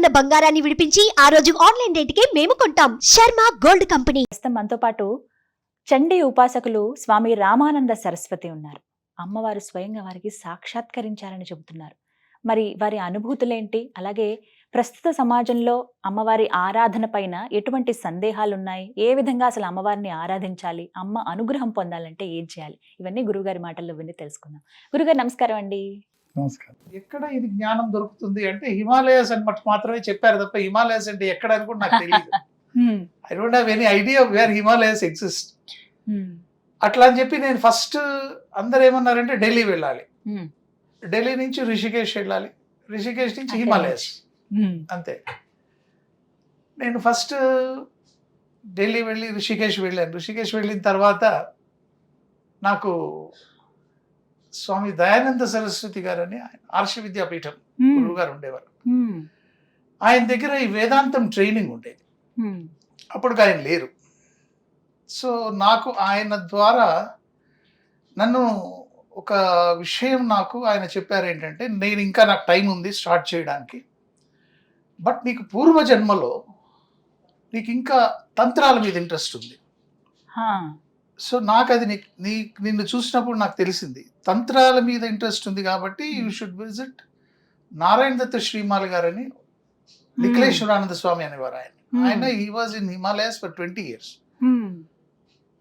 ఉన్న బంగారాన్ని విడిపించి ఆ రోజు ఆన్లైన్ రేటుకే మేము కొంటాం. Sharma gold company. మనతో పాటు చండీ ఉపాసకులు స్వామి రామానంద సరస్వతి ఉన్నారు. అమ్మవారు స్వయంగా వారికి సాక్షాత్కరించారని చెబుతున్నారు. మరి వారి అనుభూతులేంటి? అలాగే ప్రస్తుత సమాజంలో అమ్మవారి ఆరాధన పైన ఎటువంటి సందేహాలు ఉన్నాయి ఏ విధంగా అసలు అమ్మవారిని ఆరాధించాలి? అమ్మ అనుగ్రహం పొందాలంటే ఏం చేయాలి? ఇవన్నీ గురుగారి మాటల్లో విని తెలుసుకుందాం. గురుగారు నమస్కారం అండి. నమస్కారం. ఎక్కడ ఇది జ్ఞానం దొరుకుతుంది అంటే హిమాలయస్ అని మాత్రమే చెప్పారు తప్ప హిమాలయస్ అంటే ఎక్కడ అని కూడా నాకు తెలియదు I don't have any idea where Himalayas exist అట్లా అని చెప్పి నేను ఫస్ట్ అందరు ఏమన్నారంటే ఢిల్లీ వెళ్ళాలి. ఢిల్లీ నుంచి రిషికేష్ వెళ్ళాలి. రిషికేష్ నుంచి హిమాలయస్. అంతే. నేను ఫస్ట్ ఢిల్లీ వెళ్ళి రిషికేష్ వెళ్ళాను. రిషికేష్ వెళ్ళిన తర్వాత నాకు స్వామి దయానంద సరస్వతి గారని ఆయన ఆర్ష విద్యాపీఠం గురువు గారు ఉండేవారు. ఆయన దగ్గర ఈ వేదాంతం ట్రైనింగ్ ఉండేది. అప్పటికి ఆయన లేరు. సో నాకు ఆయన ద్వారా నన్ను ఒక విషయం నాకు ఆయన చెప్పారు ఏంటంటే నేను ఇంకా నాకు టైం ఉంది స్టార్ట్ చేయడానికి. బట్ నీకు పూర్వజన్మలో నీకు ఇంకా తంత్రాల మీద ఇంట్రెస్ట్ ఉంది. సో నాకు అది నీ నిన్ను చూసినప్పుడు నాకు తెలిసింది. తంత్రాల మీద ఇంట్రెస్ట్ ఉంది కాబట్టి you should visit Narayana Datta Shrimali గారని నిఖిలేశ్వరానంద స్వామి అనేవారు ఆయన. ఆయన he was in Himalayas for twenty years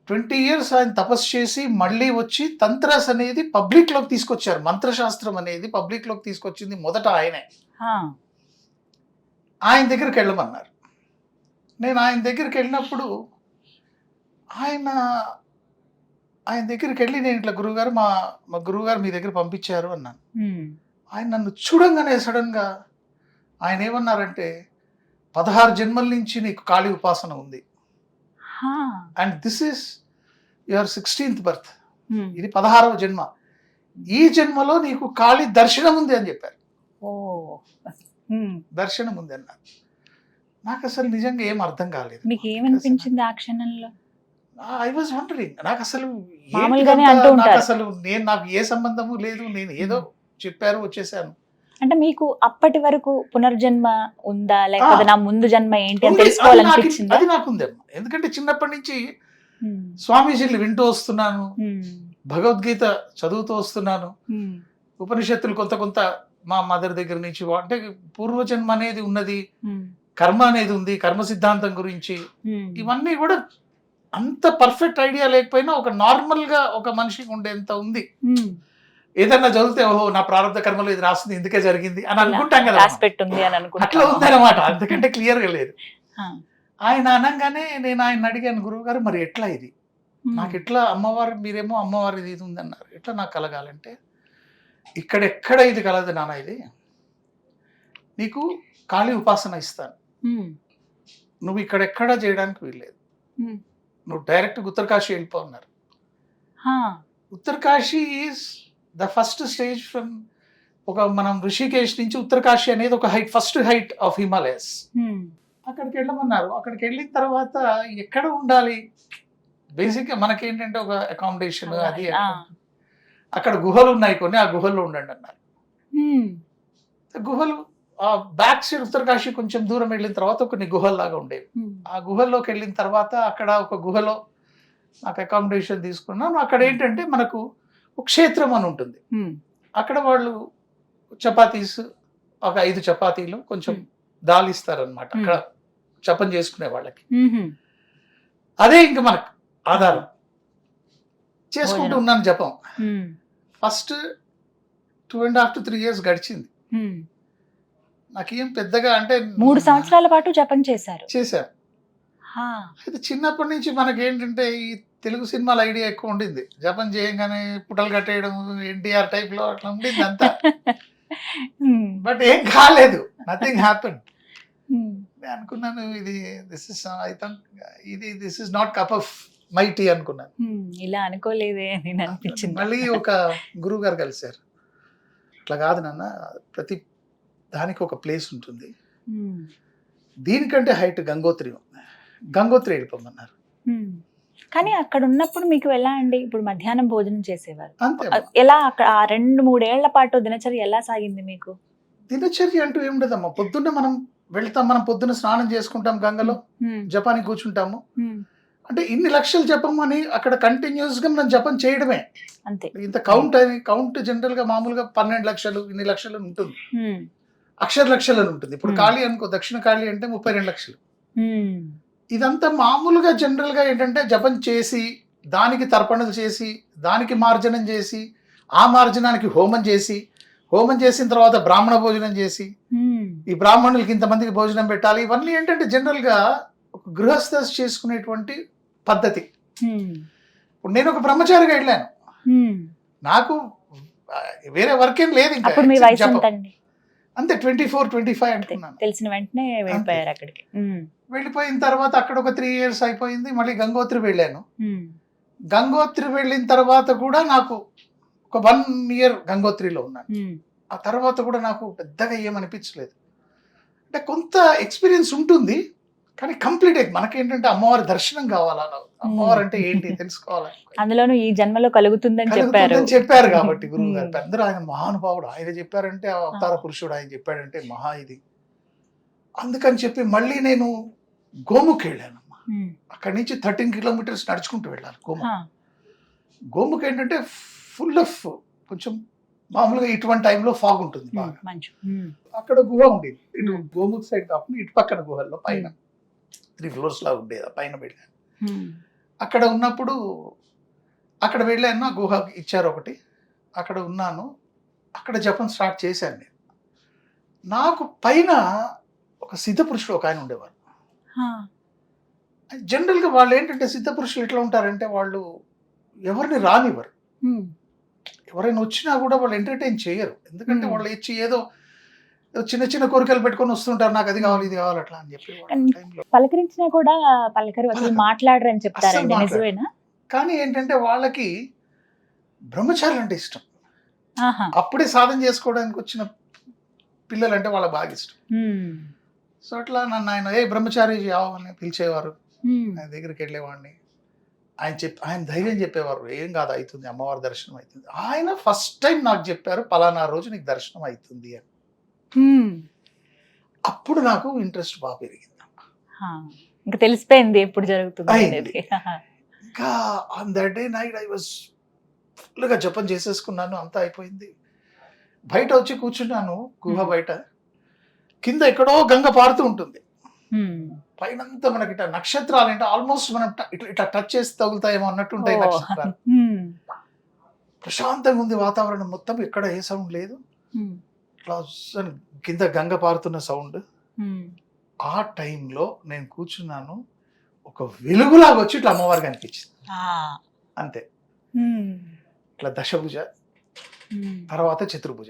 twenty years ఆయన తపస్సు చేసి మళ్ళీ వచ్చి తంత్రాస్ అనేది పబ్లిక్లోకి తీసుకొచ్చారు. మంత్రశాస్త్రం అనేది పబ్లిక్లోకి తీసుకొచ్చింది మొదట ఆయనే. ఆయన దగ్గరికి వెళ్ళమన్నారు. నేను ఆయన దగ్గరికి వెళ్ళినప్పుడు ఆయన ఆయన దగ్గరికి వెళ్ళి నేను ఇట్లా గురువుగారు మా మా గురువుగారు మీ దగ్గర పంపించారు అన్నాను. ఆయన నన్ను చూడంగానే సడన్గా ఆయన ఏమన్నారంటే పదహారు జన్మల నుంచి నీకు కాళీ ఉపాసన ఉంది. And this is your sixteenth birth. ఇది పదహారవ జన్మ. ఈ జన్మలో నీకు కాళీ దర్శనం ఉంది అని చెప్పారు. ఓ. దర్శనం ఉంది అన్నారు. నాకు అసలు నిజంగా ఏం అర్థం కాలేదు. మీకు ఏమనిపించింది ఆ క్షణంలో? ఐ వాజ్ వండరింగ్ నాకు అసలు. నాకు అసలు నేను నాకు ఏ సంబంధము లేదు నేను ఏదో చెప్పారు వచ్చేసాను. అంటే మీకు అప్పటి వరకు పునర్జన్మ ఉందా? లేకపోతే. నా ముందు జన్మ ఏంటి అని ఉంది, అది నాకు- తెలుసుకోవాలనిపించిందా అది నాకు ఉందమ్మా ఎందుకంటే చిన్నప్పటి నుంచి స్వామీజీలు వింటూ వస్తున్నాను భగవద్గీత చదువుతూ వస్తున్నాను. ఉపనిషత్తులు కొంత కొంత మా మదర్ దగ్గర నుంచి అంటే పూర్వజన్మ అనేది ఉన్నది కర్మ అనేది ఉంది కర్మ సిద్ధాంతం గురించి. ఇవన్నీ కూడా అంత పర్ఫెక్ట్ ఐడియా లేకపోయినా ఒక నార్మల్గా ఒక మనిషికి ఉండేంత ఉంది. ఏదన్నా చదివితే ఓహో నా ప్రారంభ కర్మలో ఇది రాస్తుంది ఇందుకే జరిగింది అని అనుకుంటాం కదా అట్లా అనుకుంటా. ఉందన్నమాట. అంతకంటే క్లియర్గా లేదు. ఆయన అనగానే నేను ఆయన అడిగాను గురువు గారు మరి ఎట్లా ఇది? నాకు ఎట్లా అమ్మవారు మీరేమో అమ్మవారి ఇది ఉందన్నారు. ఎట్లా నాకు కలగాలంటే ఇక్కడెక్కడ ఇది కలదు నాన్న ఇది? నీకు ఖాళీ ఉపాసన ఇస్తాను. నువ్వు ఇక్కడెక్కడ చేయడానికి వీల్లేదు. నువ్వు డైరెక్ట్ ఉత్తరకాశీ వెళ్ళిపో అన్నారు. హా, Uttarkashi is the first stage from ఒక మనం ఋషికేశ్ నుంచి ఉత్తరకాశీ అనేది ఒక height first height of Himalayas. అక్కడికి వెళ్ళమన్నారు. అక్కడికి వెళ్ళిన తర్వాత ఎక్కడ ఉండాలి? బేసిక్గా మనకేంటంటే ఒక అకామిడేషన్ అది. అక్కడ గుహలు ఉన్నాయి కొన్ని ఆ గుహల్లో ఉండండి అన్నారు. గుహలు ఆ బ్యాక్ సైడ్ ఉత్తరకాశీ కొంచెం దూరం వెళ్ళిన తర్వాత కొన్ని గుహల్లాగా ఉండేవి. ఆ గుహల్లోకి వెళ్ళిన తర్వాత అక్కడ ఒక గుహలో నాకు అకామిడేషన్ తీసుకున్నాను. అక్కడ ఏంటంటే మనకు ఒక క్షేత్రం అని ఉంటుంది. ఉమ్, అక్కడ వాళ్ళు చపాతీస్ ఒక ఐదు చపాతీలు కొంచెం Hmm. దాల్ ఇస్తారనమాట అక్కడ చపం చేసుకునే వాళ్ళకి. ఉమ్, అదే ఇంక మనకు ఆధారం. చేసుకుంటూ. ఉన్నాను జపం. First two and half to three years గడిచింది. నాకేం పెద్దగా అంటే మూడు సంవత్సరాల పాటు జపం చేశారు. చేశాను. హా, అయితే చిన్నప్పటి నుంచి మనకి ఏంటంటే ఈ తెలుగు సినిమాల ఐడియా ఎక్కువ ఉండింది. జపం చేయంగానే పుటలు కట్టేయడం ఎన్టీఆర్ టైప్లో అట్లా ఉండింది అంతా. బట్ ఏం కాలేదు. నథింగ్ హ్యాపెన్ నేను అనుకున్నాను ఇది దిస్ ఇస్ ఐ థింక్ ఇది this is not cup of my tea అనుకున్నాను. ఉమ్, ఇలా అనుకోలేదే అని అనిపించింది. మళ్ళీ ఒక గురువు గారు కలిశారు. అట్లా కాదు నాన్న ప్రతి దానికి ఒక ప్లేస్ ఉంటుంది. ఉమ్, దీనికంటే హైట్ గంగోత్రి గంగోత్రి వెళ్ళిపోమన్నారు. కానీ అక్కడ ఉన్నప్పుడు మీకు ఎలా అండి? ఇప్పుడు మధ్యాహ్నం భోజనం చేసేవారు. ఎలా అక్కడ ఆ రెండు మూడేళ్ళ పాటు దినచర్య ఎలా సాగింది మీకు? దినచర్య అంటూ ఏముండదమ్మా పొద్దున్న మనం వెళ్తాం మనం పొద్దున స్నానం చేసుకుంటాం గంగలో జపానికి కూర్చుంటాము. అంటే ఇన్ని లక్షలు జపం అని అక్కడ కంటిన్యూస్గా మనం జపం చేయడమే. అంతే. ఇంత కౌంట్ అని కౌంట్ జనరల్గా మామూలుగా పన్నెండు లక్షలు ఇన్ని లక్షలు ఉంటుంది. అక్షర లక్షలు అని ఉంటుంది. ఇప్పుడు. ఖాళీ అనుకో దక్షిణ ఖాళీ అంటే ముప్పై రెండు లక్షలు. ఇదంతా మామూలుగా జనరల్గా ఏంటంటే జపం చేసి దానికి తర్పణలు చేసి దానికి మార్జనం చేసి ఆ మార్జనానికి హోమం చేసి హోమం చేసిన తర్వాత బ్రాహ్మణ భోజనం చేసి ఈ బ్రాహ్మణులకి ఇంతమందికి భోజనం పెట్టాలి ఇవన్నీ ఏంటంటే జనరల్గా ఒక గృహస్థ చేసుకునేటువంటి పద్ధతి. ఇప్పుడు నేను ఒక బ్రహ్మచారిగా వెళ్ళాను. నాకు వేరే వర్క్ ఏం లేదు ఇంకా అంతే ట్వంటీ ఫోర్ ట్వంటీ ఫైవ్ అంటున్నాను తెలిసిన వెంటనే వెళ్ళిపోయారు అక్కడికి. వెళ్ళిపోయిన తర్వాత అక్కడ ఒక త్రీ ఇయర్స్ అయిపోయింది మళ్ళీ గంగోత్రి వెళ్ళాను. గంగోత్రి వెళ్ళిన తర్వాత కూడా నాకు ఒక వన్ ఇయర్ గంగోత్రిలో ఉన్నాను. ఆ తర్వాత కూడా నాకు పెద్దగా ఏమనిపించలేదు. అంటే కొంత ఎక్స్పీరియన్స్ ఉంటుంది కానీ కంప్లీట్ మనకేంటంటే అమ్మవారి దర్శనం కావాలా? అమ్మవారు అంటే ఏంటి? తెలుసుకోవాలి? అందులోనూ ఈ జన్మలో కలుగుతుందని చెప్పారు. చెప్పారు కాబట్టి గురువు గారు. పెద్దలు ఆయన మహానుభావుడు. ఆయన చెప్పారంటే అవతార పురుషుడు ఆయన చెప్పాడంటే మహా ఇది. అందుకని చెప్పి మళ్ళీ నేను గోముఖ్ వెళ్ళానమ్మా అక్కడి నుంచి థర్టీన్ కిలోమీటర్స్ నడుచుకుంటూ వెళ్ళాలి గోముఖ్ హా, గోముఖ్ ఏంటంటే ఫుల్ ఆఫ్ కొంచెం మామూలుగా ఇటువంటి టైంలో ఫాగ్ ఉంటుంది బాగా. అక్కడ గుహ ఉండేది. ఇటు. గోముఖ్ సైడ్ కాకుండా ఇటు పక్కన గుహల్లో పైన. త్రీ ఫ్లోర్స్ లా ఉండేది పైన వెళ్ళాను. అక్కడ ఉన్నప్పుడు అక్కడ వెళ్ళాను ఆ గుహ ఇచ్చారు ఒకటి. అక్కడ ఉన్నాను. అక్కడ జపం స్టార్ట్ చేశాను నేను. నాకు పైన ఒక సిద్ధ పురుషుడు ఒక ఆయన ఉండేవారు. జనరల్గా వాళ్ళు ఏంటంటే సిద్ధ పురుషులు ఎట్లా ఉంటారంటే వాళ్ళు ఎవరిని రానివ్వరు. ఎవరైనా వచ్చినా కూడా వాళ్ళు ఎంటర్టైన్ చేయరు. ఎందుకంటే. వాళ్ళు ఇచ్చి ఏదో చిన్న చిన్న కోరికలు పెట్టుకొని వస్తుంటారు నాకు అది కావాలి ఇది కావాలి అట్లా అని చెప్పి పలకరించినా కూడా పలకరు అసలు చెప్తారండి మాట్లాడరు. నిజమేనా? కానీ ఏంటంటే వాళ్ళకి బ్రహ్మచారులు అంటే ఇష్టం. అప్పుడే సాధన చేసుకోవడానికి వచ్చిన పిల్లలు అంటే వాళ్ళకి బాగా ఇష్టం. సో అట్లా నన్ను ఆయన ఏ బ్రహ్మచారి అని పిలిచేవారు. ఆయన దగ్గరికి వెళ్ళేవాడిని. ఆయన చెప్ ఆయన ధైర్యం చెప్పేవారు. ఏం కాదు అవుతుంది. అమ్మవారి దర్శనం అవుతుంది. ఆయన ఫస్ట్ టైం నాకు చెప్పారు పలానా రోజు నీకు దర్శనం అవుతుంది అని. అప్పుడు నాకు ఇంట్రెస్ట్ బాగా పెరిగింది. ఇంకా తెలిసిపోయింది ఎప్పుడు జరుగుతుంది ఇంకా on that day night I was ఫుల్గా జపం చేసేసుకున్నాను అంతా అయిపోయింది. బయట వచ్చి కూర్చున్నాను గుహ. బయట. కింద ఎక్కడో గంగ పారుతూ ఉంటుంది. పైనంతా మనకి ఇట్లా నక్షత్రాలు అంటే ఆల్మోస్ట్ మనం ఇట్లా ఇట్లా టచ్ చేసి తగులుతాయేమో అన్నట్టు ఉంటాయి. నక్షత్రాలు. ప్రశాంతంగా ఉంది వాతావరణం మొత్తం ఎక్కడ ఏ సౌండ్ లేదు. ఇట్లా కింద గంగ పారుతున్న సౌండ్ ఆ టైంలో నేను కూర్చున్నాను ఒక వెలుగులాగా వచ్చి ఇట్లా అమ్మవారికి అనిపించింది. అంతే. ఇట్లా దశభుజ తర్వాత చతుర్భుజ.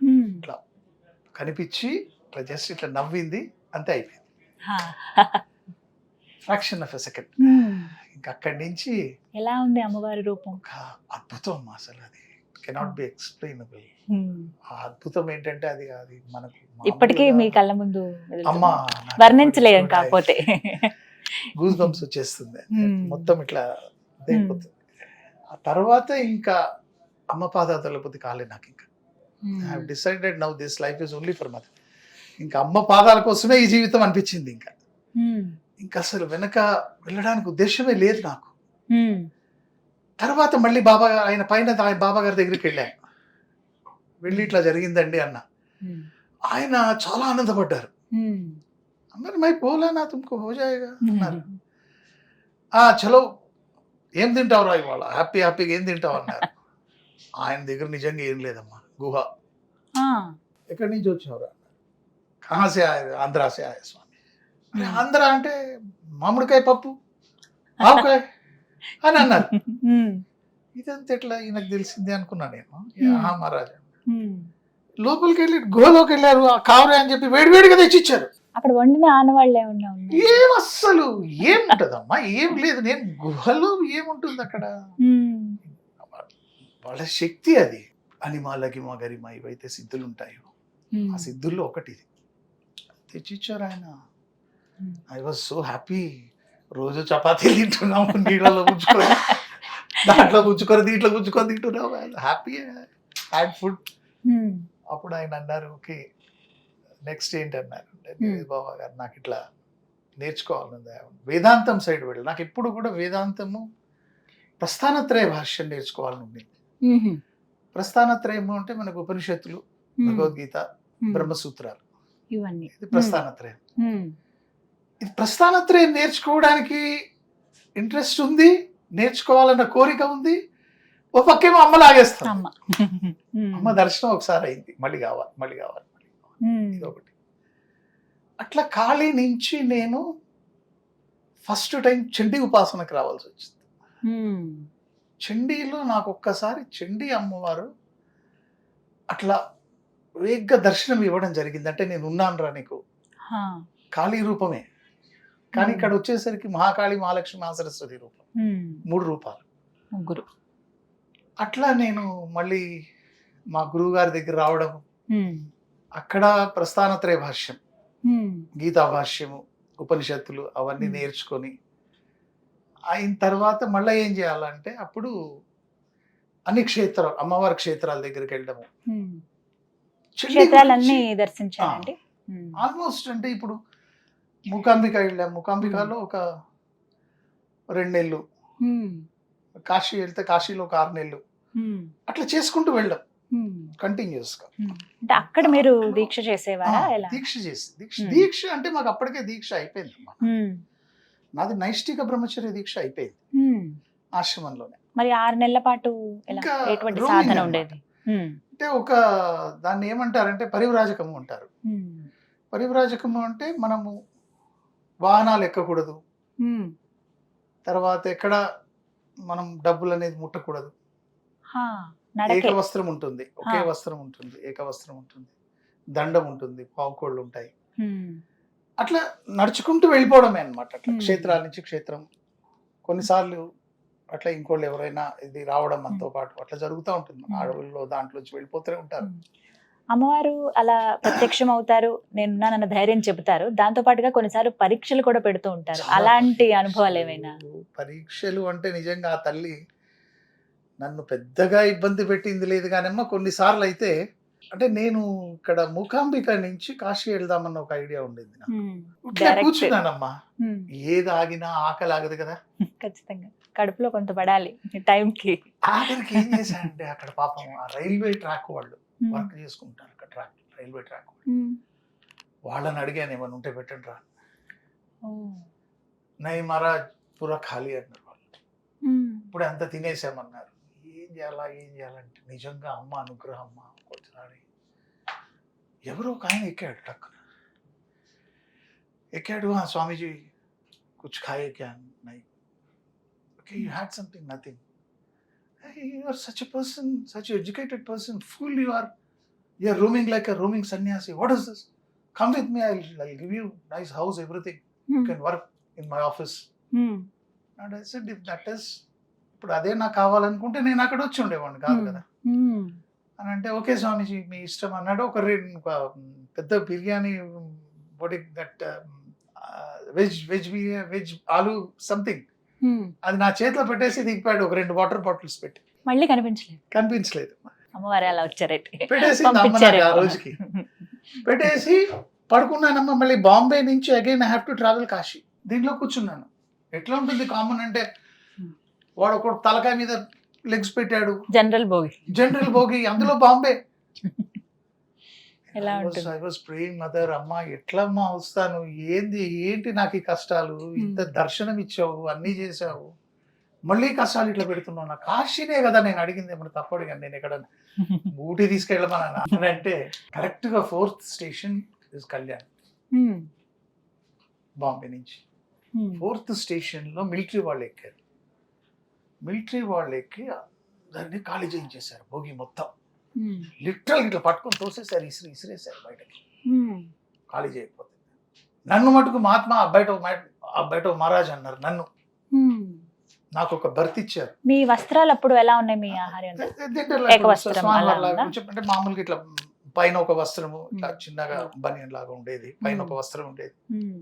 ఉమ్, కనిపించి ఇట్లా జస్ట్ ఇట్లా నవ్వింది అంతే అయిపోయింది. ఫ్రాక్షన్ ఆఫ్ ఎ సెకండ్ ఇంకా అక్కడి నుంచి ఎలా ఉంది అమ్మవారి రూపం? అద్భుతం అమ్మా అసలు అది. కెనాట్ బి ఎక్స్ప్లెయినబుల్ ఆ అద్భుతం ఏంటంటే అది అది మనకు ఇప్పటికీ మీ కళ్ళ ముందు అమ్మ వర్ణించలేం కాకపోతే. గూస్ బంప్స్ వచ్చేస్తుంది. మొత్తం ఇట్లా అయిపోతుంది ఆ తర్వాత ఇంకా అమ్మ పాదాల పొద్దు కాలే నాకు ఇంకా. I decided now this life is only for mother ఇంకా అమ్మ పాదాల కోసమే ఈ జీవితం అనిపించింది ఇంకా. ఇంకా అసలు వెనక వెళ్ళడానికి ఉద్దేశమే లేదు నాకు. తర్వాత మళ్ళీ బాబా ఆయన పైన ఆయన బాబా గారి దగ్గరికి వెళ్ళాను వెళ్ళి ఇట్లా జరిగిందండి అన్న. ఆయన చాలా ఆనందపడ్డారు. అన్నారు మై పోలా నా తుమ్కో హో జాయేగా అన్నారు. ఆ చలో ఏం తింటావురా ఇవాళ? హ్యాపీ హ్యాపీగా ఏం తింటావు అన్నారు. ఆయన దగ్గర నిజంగా ఏం లేదమ్మా గుహ. ఎక్కడి నుంచి వచ్చావురా? కహాసే ఆయ ఆంధ్రాసే ఆయ స్వామి అరే. ఆంధ్ర అంటే మామిడికాయ పప్పు ఆవకాయ అని అన్నారు. ఇదంతా ఎట్లా ఈయనకు తెలిసింది అనుకున్నా నేను. మహారాజా. లోపలికి వెళ్ళి గుహలోకి వెళ్ళారు ఆ కావరే అని చెప్పి వేడివేడిగా తెచ్చిచ్చారు. అక్కడ వండిన ఆనవాళ్ళు ఉన్నాయి ఏం అస్సలు ఏముంటదమ్మా ఏం లేదు. నేను గుహలో ఏముంటుంది అక్కడ? వాళ్ళ శక్తి అది. అనిమా లగిమా గరిమా ఇవైతే సిద్ధులు ఉంటాయో ఆ సిద్ధుల్లో ఒకటి ఇది తెచ్చిచ్చారు ఆయన Hmm. I was so happy రోజు చపాతీ తింటున్నాము నీళ్ళలో పుచ్చుకొని దాంట్లో పుచ్చుకొని దీంట్లో పుచ్చుకొని తింటున్నాము హ్యాపీ హ్యాడ్ ఫుడ్ అప్పుడు ఆయన అన్నారు ఓకే నెక్స్ట్ ఏంటి అన్నారు Hmm. బాబా గారు నాకు ఇట్లా నేర్చుకోవాలని వేదాంతం సైడ్ వెళ్ళి నాకు ఎప్పుడు కూడా వేదాంతము ప్రస్థానత్రయ భాష్యం నేర్చుకోవాలని ఉంది మ్మ్. ప్రస్థానత్రయము అంటే మనకు ఉపనిషత్తులు మ్మ్. భగవద్గీత మ్మ్. బ్రహ్మసూత్రాలు ఇవన్నీ. ఇది ప్రస్థానత్రయం. ఇది ప్రస్థానత్రయం నేర్చుకోవడానికి ఇంట్రెస్ట్ ఉంది నేర్చుకోవాలన్న కోరిక ఉంది. ఓ పక్కేమో అమ్మ లాగేస్తాం అమ్మ. మ్మ్. అమ్మ దర్శనం ఒకసారి అయింది. మళ్ళీ కావాలి మళ్ళీ కావాలి మళ్ళీ కావాలి. మ్మ్. ఇది ఒకటి. అట్లా ఖాళీ నుంచి నేను ఫస్ట్ టైం చండీ ఉపాసనకు రావాల్సి వచ్చింది. చండీలో నాకు ఒక్కసారి చండీ అమ్మవారు అట్లా వేగ్గా దర్శనం ఇవ్వడం జరిగింది అంటే నేను ఉన్నాను రా నీకు. కాళీ రూపమే కానీ. ఇక్కడ వచ్చేసరికి మహాకాళి మహాలక్ష్మి మహాసరస్వతి రూపం. మూడు రూపాలు ముగ్గురు అట్లా నేను మళ్ళీ మా గురువు గారి దగ్గర రావడం. అక్కడ ప్రస్థానత్రయ భాష్యం. గీతా భాష్యము ఉపనిషత్తులు అవన్నీ. నేర్చుకొని అయిన తర్వాత మళ్ళీ ఏం చేయాలంటే అప్పుడు అన్ని క్షేత్రాలు అమ్మవారి క్షేత్రాల దగ్గరికి వెళ్ళడము క్షేత్రాలన్నీ దర్శించారండి. ఆల్మోస్ట్ అంటే ఇప్పుడు మూకాంబిక వెళ్ళాం మూకాంబికలో ఒక రెండు నెలలు. కాశీ వెళ్తే కాశీలో ఒక ఆరు నెలలు. అట్లా చేసుకుంటూ వెళ్ళాం. కంటిన్యూస్గా. అంటే అక్కడ మీరు దీక్ష చేసేవారా దీక్ష చేసి దీక్ష. దీక్ష అంటే మాకు అప్పటికే దీక్ష అయిపోయింది. నాది నైష్టిక బ్రహ్మచర్య దీక్ష అయిపోయింది. ఆశ్రమంలోనే మరి ఆరు నెలల పాటు ఎటువంటి సాధన. ఉండేది. అంటే ఒక దాన్ని ఏమంటారంటే పరివ్రాజకము అంటారు. పరివ్రాజకము అంటే మనము వాహనాలు ఎక్కకూడదు. తర్వాత ఎక్కడ మనం డబ్బులు అనేది ముట్టకూడదు. ఏక వస్త్రం ఉంటుంది. ఒకే. వస్త్రం ఉంటుంది. ఏక వస్త్రం ఉంటుంది. దండం ఉంటుంది. పావుకోళ్ళు ఉంటాయి. అట్లా నడుచుకుంటూ వెళ్ళిపోవడమే అన్నమాట అట్లా. క్షేత్రాల నుంచి క్షేత్రం. కొన్నిసార్లు అట్లా ఇంకోళ్ళు ఎవరైనా ఇది రావడం మనతో పాటు అట్లా జరుగుతూ ఉంటుంది. మన. అడవుల్లో దాంట్లోంచి వెళ్ళిపోతూనే ఉంటారు. మ్మ్. అమ్మవారు అలా ప్రత్యక్షం అవుతారు నేనున్నానన్న ధైర్యం చెబుతారు. దాంతో పాటుగా కొన్నిసార్లు పరీక్షలు కూడా పెడుతూ ఉంటారు. అలాంటి అనుభవాలు ఏమైనా? పరీక్షలు అంటే నిజంగా ఆ తల్లి నన్ను పెద్దగా ఇబ్బంది పెట్టింది లేదు కానమ్మా కొన్నిసార్లు అయితే అంటే నేను ఇక్కడ మూకాంబిక నుంచి కాశీ వెళ్దామన్న ఒక ఐడియా ఉండేది. కూర్చున్నానమ్మా. మ్మ్. ఏది ఆగినా ఆకలి ఆగదు కదా. ఖచ్చితంగా. కడుపులో కొంత పడాలి టైంకి. ఆఖరికి ఏం చేశానంటే అక్కడ పాపం ఆ రైల్వే ట్రాక్ వాళ్ళు వర్క్ చేసుకుంటారు అక్కడ ట్రాక్ రైల్వే ట్రాక్ వాళ్ళు. వాళ్ళని అడిగాను ఏమైనా ఉంటే పెట్టండి రా. నై మహారాజ్ పూరా ఖాళీ అన్నారు వాళ్ళు. ఇప్పుడు అంత తినేసామన్నారు. ఏం చేయాలా ఏం చేయాలంటే నిజంగా అమ్మ అనుగ్రహం అమ్మ ఒకసారి ఎవరో ఒక ఆయన ఎక్కాడు టక్కున. ఎక్కాడు "ఆ, స్వామీజీ కుచ్ ఖాయే క్యా నై okay you had something nothing you are such a person such educated person full you are you are roaming like a roaming sanyasi what is this come with me I I give you nice house everything you can work in my office and I said if that is ఇప్పుడు అదే నాకు కావాలనుకుంటే నేను అక్కడ వచ్చి ఉండేవాడిని కాదు కదా? అని అంటే ఓకే స్వామీజీ మీ ఇష్టం అన్నాడు. ఒక పెద్ద బిర్యానీ వాటి that veg veg veg aloo something అది నా చేతిలో పెట్టేసి దిగిపోయాడు ఒక రెండు వాటర్ బాటిల్స్ పెట్టి. మళ్ళీ కనిపించలేదు. కనిపించలేదు. అమ్మవారు అలా వచ్చారైతే పెట్టేసి అమ్మ నాకు ఆ. రోజుకి. పెట్టేసి పడుకున్నానమ్మా మళ్ళీ బాంబే నుంచి again I have to travel Kashi. దీంట్లో కూర్చున్నాను. ఎట్లా ఉంటుంది కామన్ అంటే వాడు ఒక తలకాయ మీద లెగ్స్ పెట్టాడు. జనరల్ భోగి. జనరల్ భోగి అందులో బాంబే. ఎలా ఉంటుంది? ఐ వాస్ ప్రేయింగ్ మదర్ అమ్మ ఎట్లమ్మా వస్తాను? ఏంది ఏంటి నాకు ఈ కష్టాలు? ఇంత దర్శనం ఇచ్చావు అన్నీ చేసావు మళ్ళీ కష్టాలు ఇట్లా పెడుతున్నావు నాకు. కాశీనే కదా నేను అడిగింది ఏమన్నా తప్పు అడిగాను నేను ఎక్కడ? ఊటీ తీసుకెళ్ళమని అంటే కరెక్ట్గా fourth station is Kalyan. Bombay నుంచి. ఫోర్త్ స్టేషన్లో మిలిటరీ వాళ్ళు ఎక్కారు. మిలిటరీ వాళ్ళు ఎక్కి దాన్ని ఖాళీ చేయించేశారు భోగి మొత్తం. లిటరల్ ఇట్లా పట్టుకొని తోసేసారు ఇసిరి ఇసిరేసారు బయటకి. ఖాళీ చేయకపోతే నన్ను మటుకు మహాత్మా అబ్బాయిటో అబ్బాయిటో మహారాజ్ అన్నారు నన్ను. నాకు ఒక బర్త్ ఇచ్చారు మీ వస్త్రాలు అప్పుడు ఎలా ఉన్నాయి మీ? కొంచెం అంటే మామూలుగా ఇట్లా పైన ఒక వస్త్రము ఇట్లా. చిన్నగా బనియన్ లాగా ఉండేది పైన ఒక. వస్త్రం ఉండేది.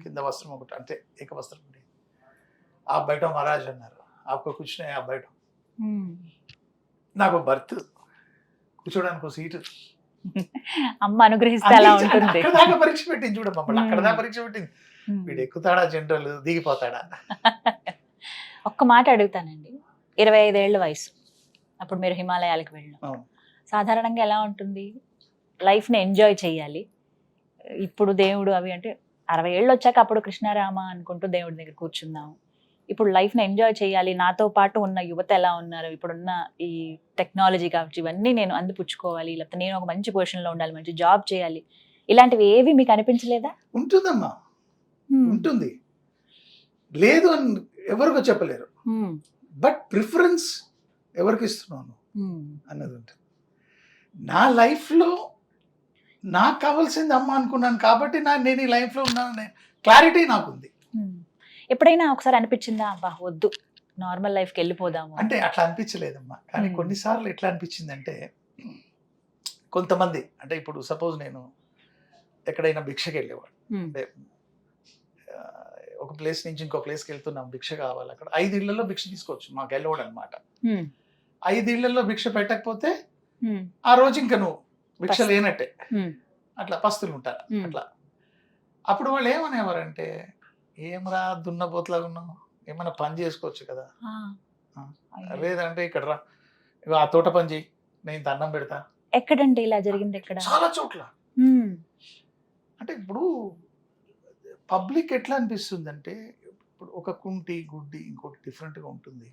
కింద వస్త్రం ఒకటి అంతే ఏక వస్త్రం ఉండేది ఆ బయట మహారాజ్ అన్నారు ఆకు కూర్చునే ఆ బయట. నాకు బర్త్ కూర్చోడానికి ఒక సీటు. అమ్మ అనుగ్రహిస్తే అలా ఉంటుంది. అక్కడ దాకా పరీక్ష పెట్టింది చూడ మమ్మల్ని. అక్కడ దాకా. పరీక్ష పెట్టింది. వీడు ఎక్కుతాడా జనరల్ దిగిపోతాడా? ఒక్క మాట అడుగుతానండి. ఇరవై ఐదేళ్ళ వయసు. అప్పుడు మీరు హిమాలయాలకు వెళ్ళాం అవును. సాధారణంగా ఎలా ఉంటుంది? లైఫ్ని ఎంజాయ్ చేయాలి. ఇప్పుడు దేవుడు అవి అంటే అరవై ఏళ్ళు వచ్చాక అప్పుడు కృష్ణారామ అనుకుంటూ దేవుడి దగ్గర కూర్చుందాం. ఇప్పుడు లైఫ్ని ఎంజాయ్ చేయాలి. నాతో పాటు ఉన్న యువత ఎలా ఉన్నారు? ఇప్పుడున్న ఈ టెక్నాలజీ కావచ్చు ఇవన్నీ నేను అందిపుచ్చుకోవాలి. లేకపోతే నేను ఒక మంచి పొజిషన్లో ఉండాలి. మంచి జాబ్ చేయాలి. ఇలాంటివి ఏవి మీకు అనిపించలేదా? ఉంటుందమ్మా. ఉంటుంది. లేదు అని ఎవరికో చెప్పలేరు. బట్ ప్రిఫరెన్స్ ఎవరికి ఇస్తున్నాను అన్నది ఉంటుంది. నా లైఫ్లో నాకు కావాల్సింది అమ్మ అనుకున్నాను కాబట్టి నా నేను ఈ లైఫ్లో ఉన్నాననే క్లారిటీ నాకుంది. ఎప్పుడైనా ఒకసారి అనిపించిందా అబ్బా వద్దు నార్మల్ లైఫ్కి వెళ్ళిపోదాము అంటే అట్లా అనిపించలేదమ్మా. కానీ. కొన్నిసార్లు ఎట్లా అనిపించిందంటే కొంతమంది అంటే ఇప్పుడు సపోజ్ నేను ఎక్కడైనా భిక్షకి వెళ్ళేవాడు. అంటే ఒక ప్లేస్ నుంచి ఇంకో ప్లేస్కి వెళ్తున్నాం భిక్ష కావాలి అక్కడ. ఐదు ఇళ్ళలో భిక్ష తీసుకోవచ్చు మాకు వెళ్ళవాడు అనమాట ఐదు ఇళ్ళలో భిక్ష పెట్టకపోతే ఆ రోజు ఇంకా నువ్వు భిక్ష. లేనట్టే. అట్లా పస్తులు ఉంటారు. అట్లా. అప్పుడు వాళ్ళు ఏమనేవారంటే ఏమరా దున్నపోతులాగా ఉన్నావు? ఏమైనా పని చేసుకోవచ్చు కదా. లేదంటే ఇక్కడ రా. ఆ తోట పని చేయి నేను అన్నం పెడతా. ఎక్కడండి ఇలా జరిగింది ఎక్కడ చాలా చోట్ల. అంటే ఇప్పుడు పబ్లిక్ ఎట్లా అనిపిస్తుంది అంటే ఇప్పుడు ఒక కుంటి గుడ్డి ఇంకోటి డిఫరెంట్గా ఉంటుంది.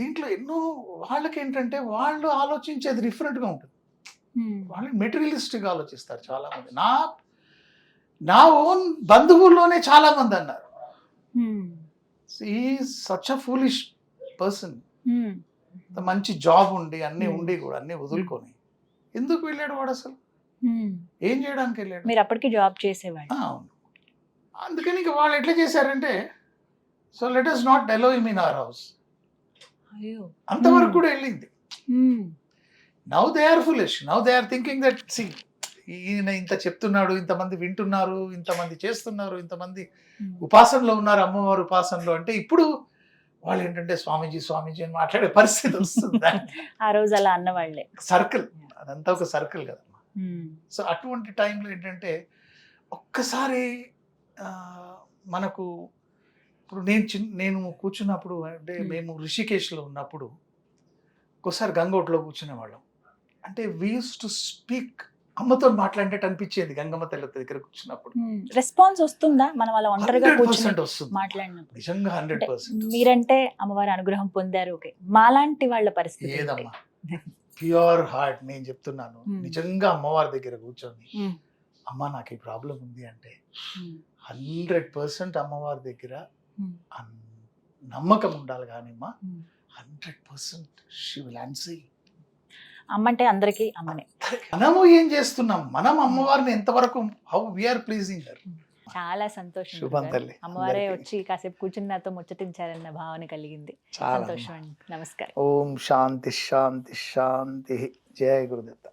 దీంట్లో ఎన్నో వాళ్ళకి ఏంటంటే వాళ్ళు ఆలోచించేది డిఫరెంట్గా ఉంటుంది. వాళ్ళు మెటీరియలిస్టిక్గా ఆలోచిస్తారు చాలా మంది నా నా ఓన్ బంధువుల్లోనే చాలా మంది అన్నారు ఈ సచ్ అ ఫూలిష్ పర్సన్ మంచి జాబ్ ఉండి అన్నీ Hmm. ఉండి కూడా అన్నీ వదులుకొని. ఎందుకు వెళ్ళాడు వాడు అసలు? ఉమ్. ఏం చేయడానికి వెళ్ళాడు? మీరు అప్పటికి జాబ్ చేసేవాడు. అవును. అందుకని ఇక వాళ్ళు ఎట్లా చేశారంటే so let us not allow him in our house అంతవరకు Hmm. కూడా వెళ్ళింది. Now they are foolish now they are thinking that see ఈయన ఇంత చెప్తున్నాడు ఇంతమంది వింటున్నారు ఇంతమంది చేస్తున్నారు ఇంతమంది. ఉపాసనలో ఉన్నారు అమ్మవారు ఉపాసనలో అంటే ఇప్పుడు వాళ్ళు ఏంటంటే స్వామీజీ స్వామీజీ అని మాట్లాడే పరిస్థితి వస్తుంది ఆ రోజు అలా అన్నవాళ్ళే సర్కిల్ అదంతా ఒక సర్కిల్ కదమ్మా సో అటువంటి టైంలో ఏంటంటే ఒక్కసారి మనకు ఇప్పుడు నేను చిన్న నేను కూర్చున్నప్పుడు అంటే. మేము ఋషికేశ్లో ఉన్నప్పుడు ఒక్కోసారి గంగోట్లో కూర్చునేవాళ్ళం. అంటే వీస్ టు స్పీక్ అమ్మతో మాట్లాడినట్టు అనిపించేది గంగమ్మ తల్లి దగ్గర కూర్చున్నప్పుడు. రెస్పాన్స్ వస్తుందా? మనం అలా ఒంటరిగా మాట్లాడినప్పుడు. నిజంగా హండ్రెడ్ పర్సెంట్ మీరంటే అమ్మవారి అనుగ్రహం పొందారు. ఓకే. మాలాంటి వాళ్ళ పరిస్థితి? ఏదమ్మా? ప్యూర్ హార్ట్ నేను చెప్తున్నాను. నిజంగా అమ్మవారి దగ్గర కూర్చొని అమ్మ నాకు ఈ ప్రాబ్లం ఉంది అంటే హండ్రెడ్ పర్సెంట్ అమ్మవారి దగ్గర నమ్మకం ఉండాలి కానీ అమ్మా. Hundred percent she will answer అమ్మంటే అందరికీ అమ్మనే. మనము ఏం చేస్తున్నాం? మనం అమ్మవారిని ఎంతవరకు హౌ వీఆర్ ప్లీజింగ్ చాలా సంతోషం. అమ్మవారే. వచ్చి కాసేపు కూర్చుని నాతో ముచ్చటించారన్న భావన కలిగింది. సంతోషం అండి. నమస్కారం. ఓం శాంతి శాంతి శాంతి. జయ గురుదత్త.